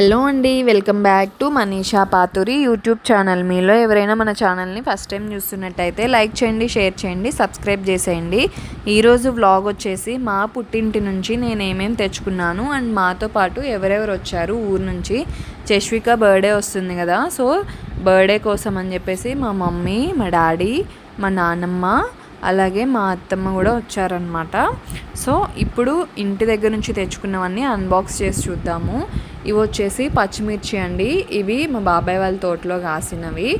Hello అండి welcome back to Manisha Pathuri YouTube channel. మీలో ఎవరైనా మన ఛానల్ని ఫస్ట్ టైం చూస్తున్నట్టయితే లైక్ చేయండి షేర్ చేయండి సబ్స్క్రైబ్ చేసేయండి. ఈరోజు వ్లాగ్ వచ్చేసి మా పుట్టింటి నుంచి నేను ఏమేమి తెచ్చుకున్నాను అండ్ మాతో పాటు ఎవరెవరు వచ్చారు ఊరు నుంచి. చశ్విక బర్త్డే వస్తుంది కదా సో బర్త్డే కోసం అని చెప్పేసి మా మమ్మీ మా డాడీ మా నాన్నమ్మ అలాగే మా అత్తమ్మ కూడా వచ్చారనమాట సో ఇప్పుడు ఇంటి దగ్గర నుంచి తెచ్చుకున్నవన్నీ అన్బాక్స్ చేసి చూద్దాము. ఇవి వచ్చేసి పచ్చిమిర్చి అండి. ఇవి మా బాబాయ్ వాళ్ళ తోటలో కాసినవి.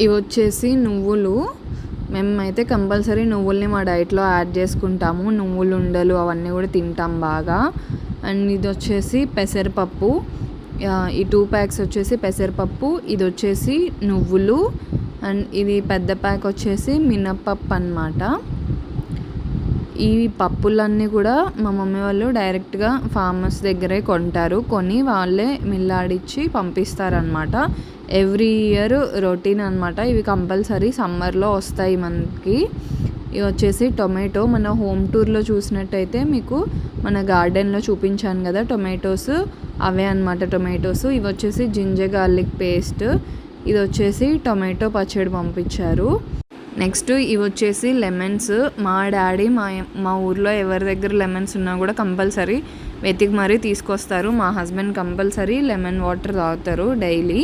ఇవి వచ్చేసి నువ్వులు. మేమైతే కంపల్సరీ నువ్వుల్ని మా డైట్లో యాడ్ చేసుకుంటాము. నువ్వులు ఉండలు అవన్నీ కూడా తింటాం బాగా. అండ్ ఇది వచ్చేసి పెసరపప్పు. ఈ టూ ప్యాక్స్ వచ్చేసి పెసరపప్పు. ఇది వచ్చేసి నువ్వులు. అండ్ ఇది పెద్ద ప్యాక్ వచ్చేసి మినప్పప్పు అనమాట ఈ పప్పులన్నీ కూడా మా మమ్మీ వాళ్ళు డైరెక్ట్గా ఫార్మర్స్ దగ్గరే కొంటారు. కొని వాళ్ళే మిల్లాడిచ్చి పంపిస్తారనమాట ఎవ్రీ ఇయర్ రొటీన్ అనమాట ఇవి కంపల్సరీ సమ్మర్లో వస్తాయి మనకి. ఇవి వచ్చేసి టొమాటో. మన హోమ్ టూర్లో చూసినట్టయితే మీకు మన గార్డెన్లో చూపించాను కదా టొమాటోస్. అవే అనమాట టొమాటోస్. ఇవి వచ్చేసి జింజర్ గార్లిక్ పేస్ట్. ఇది వచ్చేసి టొమాటో పచ్చడి పంపించారు. నెక్స్ట్ ఇవి వచ్చేసి లెమన్స్. మా డాడీ మా మా ఊర్లో ఎవరి దగ్గర లెమన్స్ ఉన్నా కూడా కంపల్సరీ వెతికి మరీ తీసుకొస్తారు. మా హస్బెండ్ కంపల్సరీ లెమన్ వాటర్ తాగుతారు డైలీ.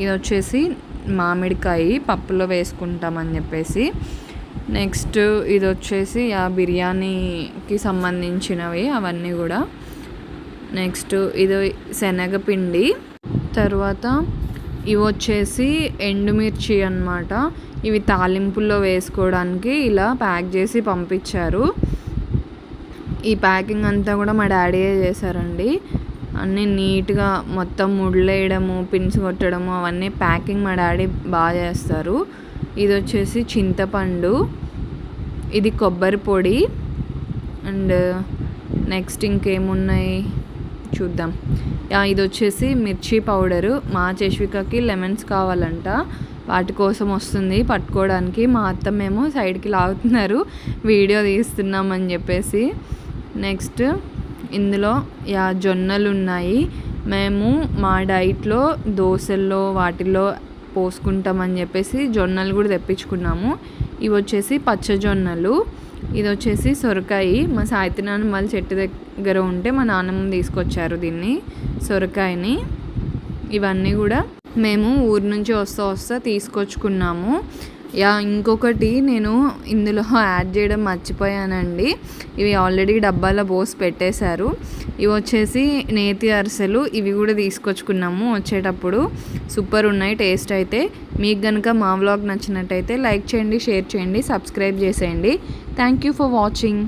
ఇది వచ్చేసి మామిడికాయ పప్పులో వేసుకుంటామని చెప్పేసి. నెక్స్ట్ ఇది వచ్చేసి ఆ బిర్యానీకి సంబంధించినవి అవన్నీ కూడా. నెక్స్ట్ ఇది శనగపిండి. తర్వాత ఇవి వచ్చేసి ఎండుమిర్చి అనమాట ఇవి తాలింపుల్లో వేసుకోవడానికి ఇలా ప్యాక్ చేసి పంపించారు. ఈ ప్యాకింగ్ అంతా కూడా మా డాడీయే చేశారండి. అన్నీ నీట్గా మొత్తం ముళ్ళేయడము పిన్స్ కొట్టడము అవన్నీ ప్యాకింగ్ మా డాడీ బాగా చేస్తారు. ఇది వచ్చేసి చింతపండు ఇది కొబ్బరి పొడి అండ్ నెక్స్ట్ ఇంకేమున్నాయి? చూద్దాం. ఇది వచ్చేసి మిర్చి పౌడరు. మా చేష్వికకి లెమన్స్ కావాలంట. వాటి కోసం వస్తుంది పట్టుకోవడానికి. మా అత్తమేమో సైడ్కి లాగుతున్నారు. వీడియో తీస్తున్నామని చెప్పేసి. నెక్స్ట్ ఇందులో యా జొన్నలు ఉన్నాయి మేము మా డైట్లో దోశల్లో వాటిల్లో పోసుకుంటామని చెప్పేసి జొన్నలు కూడా తెప్పించుకున్నాము. ఇవి వచ్చేసి పచ్చజొన్నలు. ఇది వచ్చేసి సొరకాయి. మా సాయితి నాన్న మళ్ళీ చెట్టు దగ్గర ఉంటే మా నాన్నమ్మ తీసుకొచ్చారు దీన్ని సొరకాయని. ఇవన్నీ కూడా మేము ఊరి నుంచి వస్తా వస్తా తీసుకొచ్చుకున్నాము. యా ఇంకొకటి నేను ఇందులో యాడ్ చేయడం మర్చిపోయానండి. ఇవి ఆల్రెడీ డబ్బాలో పోసి పెట్టేశారు. ఇవి వచ్చేసి నేతి అరిసెలు. ఇవి కూడా తీసుకొచ్చుకున్నాము వచ్చేటప్పుడు. సూపర్ ఉన్నాయి టేస్ట్ అయితే. మీకు కనుక మా వ్లాగ్ నచ్చినట్టయితే లైక్ చేయండి షేర్ చేయండి సబ్స్క్రైబ్ చేసేయండి. Thank you for watching